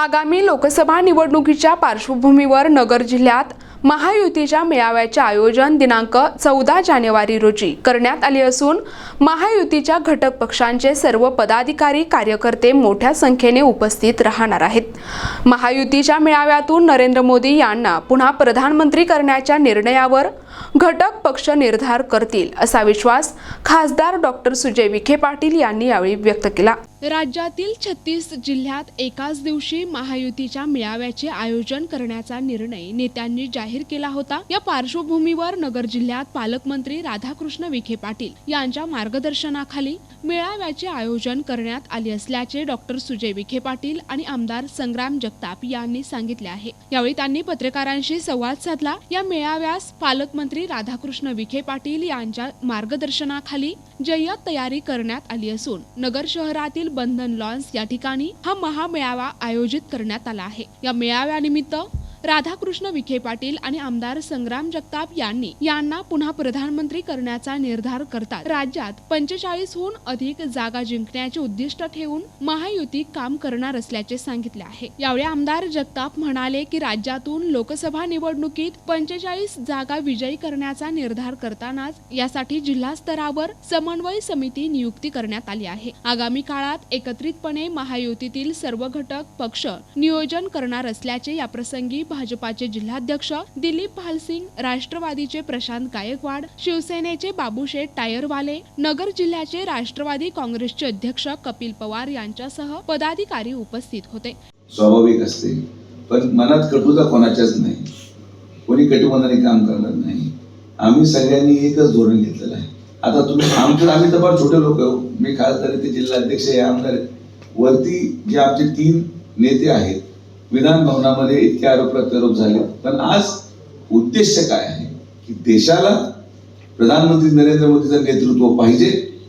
आगामी लोकसभा निवडणुकीच्या पार्श्वभूमीवर नगर जिल्ह्यात महायुतीच्या मेळाव्याचे आयोजन दिनांक चौदा जानेवारी रोजी करण्यात आले असून महायुतीच्या घटक पक्षांचे सर्व पदाधिकारी कार्यकर्ते मोठ्या संख्येने उपस्थित राहणार आहेत. महायुतीच्या मेळाव्यातून नरेंद्र मोदी यांना पुन्हा प्रधानमंत्री करण्याच्या निर्णयावर घटक पक्ष निर्धार करतील असा विश्वास खासदार डॉक्टर सुजय विखे पाटील यांनी यावेळी व्यक्त केला. राज्यातील छत्तीस जिल्ह्यात एकाच दिवशी महायुतीच्या मेळाव्याचे आयोजन करण्याचा निर्णय नेत्यांनी जाहीर केला होता. या पार्श्वभूमीवर नगर जिल्ह्यात पालकमंत्री राधाकृष्ण विखे पाटील यांच्या मार्गदर्शनाखाली मेळाव्याचे आयोजन करण्यात आले असल्याचे डॉक्टर सुजय विखे पाटील आणि आमदार संग्राम जगताप यांनी सांगितले आहे. यावेळी त्यांनी पत्रकारांशी संवाद साधला. या मेळाव्यास पालकमंत्री राधाकृष्ण विखे पाटील यांच्या मार्गदर्शनाखाली जय्यत तयारी करण्यात आली असून नगर शहरातील बंधन लॉन्स या ठिकाणी हा महामेळावा आयोजित करण्यात आला आहे. या मेळाव्यानिमित्त राधाकृष्ण विखे पाटील आणि आमदार संग्राम जगताप यांनी यांना पुन्हा प्रधानमंत्री करण्याचा निर्धार करतात. राज्यात पंचेचाळीसहून अधिक जागा जिंकण्याचे उद्दिष्ट ठेवून महायुती काम करणार असल्याचे सांगितले आहे. यावेळी आमदार जगताप म्हणाले की राज्यातून लोकसभा निवडणुकीत पंचेचाळीस जागा विजयी करण्याचा निर्धार करतानाच यासाठी जिल्हा स्तरावर समन्वय समिती नियुक्ती करण्यात आली आहे. आगामी काळात एकत्रितपणे महायुतीतील सर्व घटक पक्ष नियोजन करणार असल्याचे या प्रसंगी भाजपाचे जिल्हाध्यक्ष दिलीप भालसिंग राष्ट्रवादीचे प्रशांत गायकवाड शिवसेनेचे बाबूशेठ टायरवाले नगर जिल्ह्याचे राष्ट्रवादी काँग्रेसचे अध्यक्ष कपिल पवार यांच्यासह पदाधिकारी उपस्थित होते. स्वाभाविक असते. पण मनात कटुता कोणाच्याच नाही. कोणी कटुमनाने काम करणार नाही. आम्ही सगळ्यांनी एकच धोरण घेतलेलं आहे. आता तुम्ही आमच्या आम्ही तर फार छोटे लोक मी खासदार ते जिल्हाध्यक्ष आहे आमदार वरती जे आमचे तीन नेते आहेत विधान भवनामध्ये इतके आरोप प्रत्यारोप झाले. पण आज उद्देश काय आहे? की देशाला प्रधानमंत्री नरेंद्र मोदीचं नेतृत्व पाहिजे.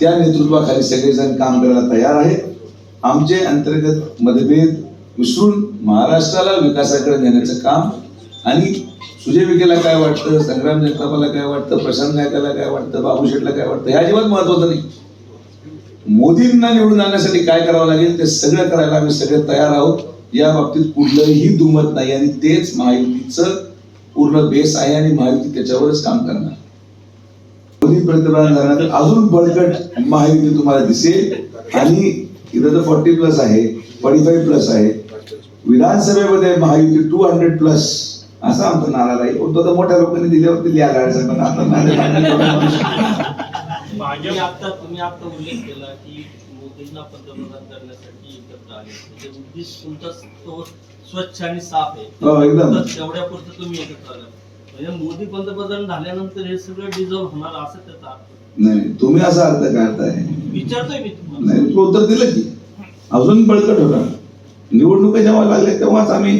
त्या नेतृत्वाखाली सगळेजण काम करायला तयार आहेत आमचे अंतर्गत मतभेद विसरून महाराष्ट्राला विकासाकडे नेण्याचं काम. आणि सुजय विखेला काय वाटतं? संग्राम जगतापाला काय वाटतं? प्रशांत नायकाला काय वाटतं? बाबू शेठला काय वाटतं? हे अजिबात महत्वाचं नाही. मोदींना निवडून आणण्यासाठी काय करावं लागेल? ते सगळं करायला आम्ही सगळे तयार आहोत. या बाबतीत कुठलंही दुमत नाही आणि तेच महायुतीचं पूर्ण बेस आहे आणि महायुती त्याच्यावरच काम करणार. मोदी पंतप्रधान झाल्यानंतर अजून बळकट महायुती तुम्हाला दिसेल. आणि इथं तर फोर्टी प्लस आहे फोर्टी फाईव्ह प्लस आहे. विधानसभेमध्ये महायुती टू हंड्रेड प्लस असा आमचा नारा राहील. पण तो तर मोठ्या लोकांनी दिल्यावरती लिहा गाडचा पण आता नाही. तुम्ही आता तुम्ही आता उल्लेख केला की मोदींना पंतप्रधान करण्यासाठी एकत्र आले. म्हणजे उद्देश तुमचा तो स्वच्छ आणि साफ आहे. हो, एकदम. तर तेवढ्या पुरतं तुम्ही एकत्र आला. म्हणजे मोदी पंतप्रधान झाल्यानंतर हे सगळं डिझॉल्व होणार असं त्याचा अर्थ नाही. तुम्ही असा अर्थ काढताय. विचारतोय मी तुम्हाला. नाही तू उत्तर दिलं की. अजून बळकट होणार निवडणुका जेव्हा लागल्या तेव्हाच आम्ही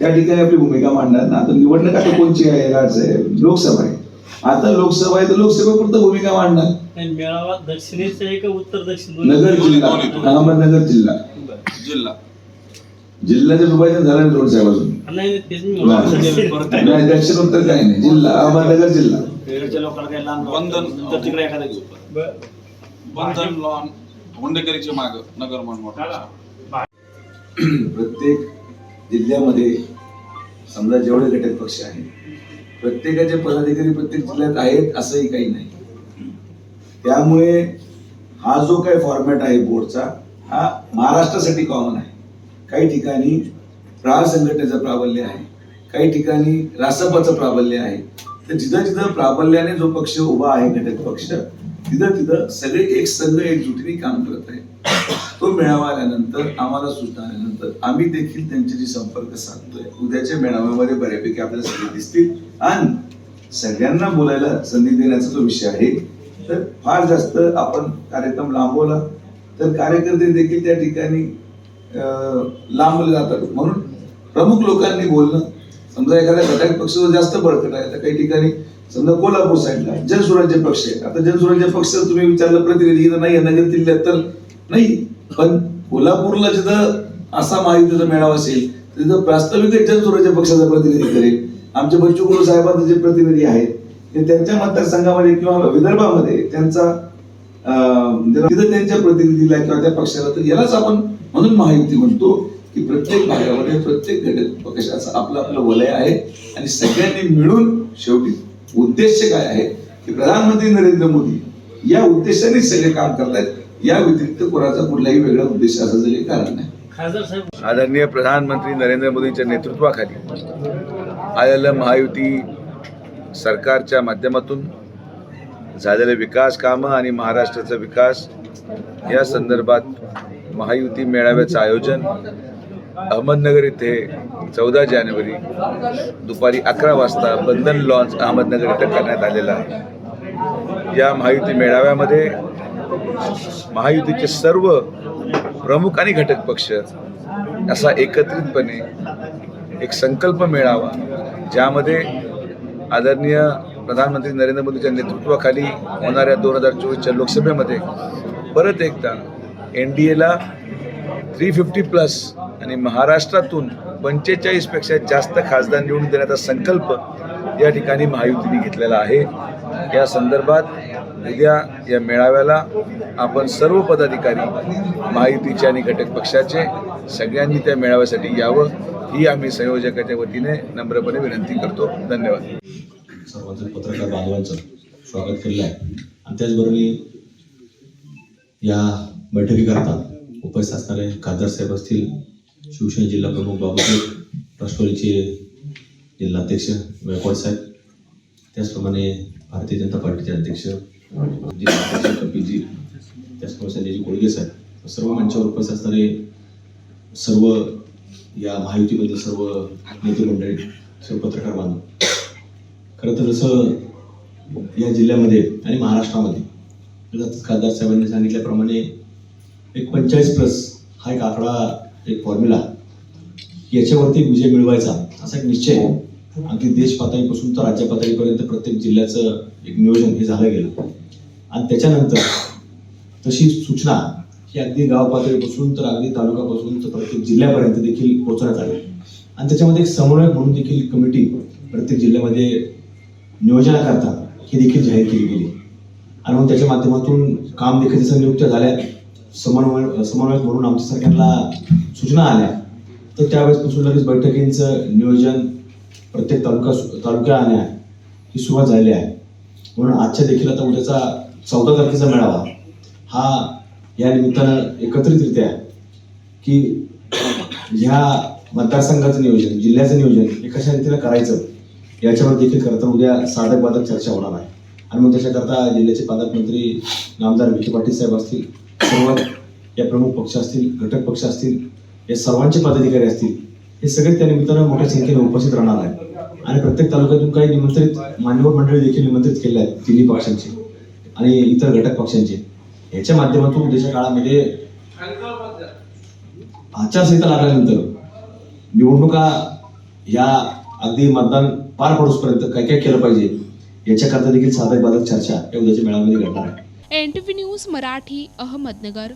त्या ठिकाणी आपली भूमिका मांडणार ना. आता निवडणूक आता कोणची आहे राजसाहेब लोकसभा आहे. आता लोकसभा आहे तर लोकसभेपुरतं भूमिका मांडणार. नाही, मेळावा दक्षिणेचा आहे का उत्तर दक्षिण दोन्ही? नगर जिल्हा. अहमदनगर जिल्हा. जिल्हा. जिल्ह्याचं विभाजन झालं नाही दोन साहेबाजून नाही नाही, तेच मी म्हणतो. नाही दक्षिण उत्तर काही नाही. जिल्हा अहमदनगर जिल्हा. खेडच्या लोकांना काही लांब बंधन. तर तिकडे एखादा घेऊ. बंधन लॉन हुंडेकरीचे माग नगर प्रत्येक जिल्ह्यामध्ये समजा जेवढे घटक पक्ष आहेत प्रत्येकाचे पदाधिकारी प्रत्येक जिल्ह्यात आहेत असंही काही नाही. त्यामुळे हा जो काही फॉर्मॅट आहे बोर्डचा हा महाराष्ट्रासाठी कॉमन आहे. काही ठिकाणी प्रहार संघटनेचं प्राबल्य आहे. काही ठिकाणी रासपाचं प्राबल्य आहे. तर जिथं जिथं प्राबल्याने जो पक्ष उभा आहे घटक पक्ष तिथं तिथं सगळे एक संघ एकजुटीने काम करत आहे तो मेळावा आल्यानंतर आम्हाला सूचना आल्यानंतर आम्ही देखील त्यांच्याशी संपर्क साधतोय. उद्याच्या मेळाव्यामध्ये बऱ्यापैकी आपल्याला सगळे दिसतील. आणि सगळ्यांना बोलायला संधी देण्याचा जो विषय आहे तर फार जास्त आपण कार्यक्रम लांबवला. तर कार्यकर्ते देखील त्या ठिकाणी लांबले जातात. म्हणून प्रमुख लोकांनी बोलणं समजा एखाद्या घटक पक्ष जास्त बळकट आहे तर काही ठिकाणी समजा कोल्हापूर साईडला जनसुराज्य पक्ष आहे. आता जनसुराज्य पक्ष तुम्ही विचारलं प्रतिनिधी नाही नगर जिल्ह्यात तर नाही. पण कोल्हापूरला जिथं असा महायुतीचा मेळावा असेल तर तिथं प्रास्ताविक जनसुराज्य पक्षाचा प्रतिनिधी करेल आमचे बच्चू कडू साहेबांचे जे प्रतिनिधी आहेत ते त्यांच्या मतदारसंघामध्ये किंवा विदर्भामध्ये त्यांचा तिथं त्यांच्या प्रतिनिधीला किंवा त्या पक्षाला तर यालाच आपण म्हणून महायुती म्हणतो की प्रत्येक भागामध्ये प्रत्येक घटक पक्षाचं आपलं आपलं वलय आहे. आणि सगळ्यांनी मिळून शेवटी उद्देश काय आहे? की प्रधानमंत्री नरेंद्र मोदी या उद्देशाने सगळे काम करतायत. या व्यतिरिक्त कोणाचा कुठलाही वेगळा उद्देश असायचं काही कारण नाही. आदरणीय प्रधानमंत्री नरेंद्र मोदींच्या नेतृत्वाखाली आलेलं महायुती सरकारच्या माध्यमातून झालेले विकास कामं आणि महाराष्ट्राचा विकास या संदर्भात महायुती मेळाव्याचं आयोजन अहमदनगर येथे चौदा जानेवारी दुपारी अकरा वाजता बंधन लॉन्च अहमदनगर इथं करण्यात आलेला आहे. या महायुती मेळाव्यामध्ये महायुतीचे सर्व प्रमुख आणि घटक पक्ष असा एकत्रितपणे एक संकल्प मेळावा ज्यामध्ये आदरणीय प्रधानमंत्री नरेंद्र मोदीच्या नेतृत्वाखाली होणाऱ्या दोन हजार चोवीसच्या लोकसभेमध्ये परत एकदा एन डी एला थ्री फिफ्टी प्लस आणि महाराष्ट्रातून पंचेचाळीसपेक्षा जास्त खासदार निवडून देण्याचा संकल्प या ठिकाणी महायुतीने घेतलेला आहे. या संदर्भात उद्या या मेळाव्याला आपण सर्व पदाधिकारी महायुतीचे आणि घटक पक्षाचे सगळ्यांनी त्या मेळाव्यासाठी यावं ही आम्ही संयोजकाच्या वतीने नम्रपणे विनंती करतो. धन्यवाद. सर्वांचं पत्रकार बांधवांचं स्वागत केलेलं आहे. आणि त्याचबरोबर या बैठकीकरता उपस्थित असणारे खासदार साहेब असतील शिवसेना जिल्हा प्रमुख बाबासाहेब राष्ट्रवादीचे जिल्हाध्यक्ष गायकवाड साहेब त्याचप्रमाणे भारतीय जनता पार्टीचे अध्यक्ष जिल्हाध्यक्ष कपिलजी त्याचप्रमाणे संजयजी कोळगे साहेब. सर्व मंचावर उपस्थित असणारे सर्व या महायुतीमधील सर्व नेते मंडळी सर्व पत्रकार बांधव खरं तर जसं या जिल्ह्यामध्ये आणि महाराष्ट्रामध्ये खासदार साहेबांनी सांगितल्याप्रमाणे एक पंचेचाळीस प्लस हा एक आकडा एक फॉर्म्युला याच्यावरती विजय मिळवायचा असा एक निश्चय आहे. अगदी देश पातळीपासून तर राज्य पातळीपर्यंत प्रत्येक जिल्ह्याचं एक नियोजन हे झालं गेलं. आणि त्याच्यानंतर तशी सूचना ही अगदी गाव पातळीपासून तर अगदी तालुक्यापासून तर प्रत्येक जिल्ह्यापर्यंत देखील पोहोचण्यात आली. आणि त्याच्यामध्ये एक समन्वयक म्हणून देखील कमिटी प्रत्येक जिल्ह्यामध्ये नियोजनाकरता ही देखील जाहीर केली गेली. आणि मग त्याच्या माध्यमातून काम देखील जसं नियुक्त्या झाल्या समन्वय समन्वयक म्हणून आमच्या सरकारला सूचना आल्या. तर त्यावेळेसपासून लगेच बैठकींचं नियोजन प्रत्येक तालुका तालुक्या आल्या ही सुरुवात झाली आहे. म्हणून आजच्या देखील आता उद्याचा चौदा तारखेचा मेळावा हा या निमित्तानं एकत्रितरित्या की ह्या मतदारसंघाचं नियोजन जिल्ह्याचं नियोजन हे कशा रीतीनं करायचं याच्यावर देखील खरं उद्या साधक बाधक चर्चा होणार आहे. आणि मग त्याच्याकरता जिल्ह्याचे पालकमंत्री नामदार विखे पाटील साहेब असतील सर्वात या प्रमुख पक्ष असतील घटक पक्ष असतील या सर्वांचे पदाधिकारी असतील हे सगळे त्या निमित्तानं मोठ्या संख्येने उपस्थित राहणार आहेत. आणि प्रत्येक तालुक्यातून काही निमंत्रित मान्यवर मंडळी देखील निमंत्रित केले आहेत तिन्ही पक्षांचे आणि इतर घटक पक्षांचे. याच्या माध्यमातून उद्याच्या काळामध्ये आचारसंहिता लागल्यानंतर निवडणुका या अगदी मतदान पार पडूसपर्यंत काय काय केलं पाहिजे याच्याकरता देखील साधक बाधक चर्चा या उद्याच्या मेळाव्यामध्ये घडणार आहे. N T V news Marathi Ahmednagar.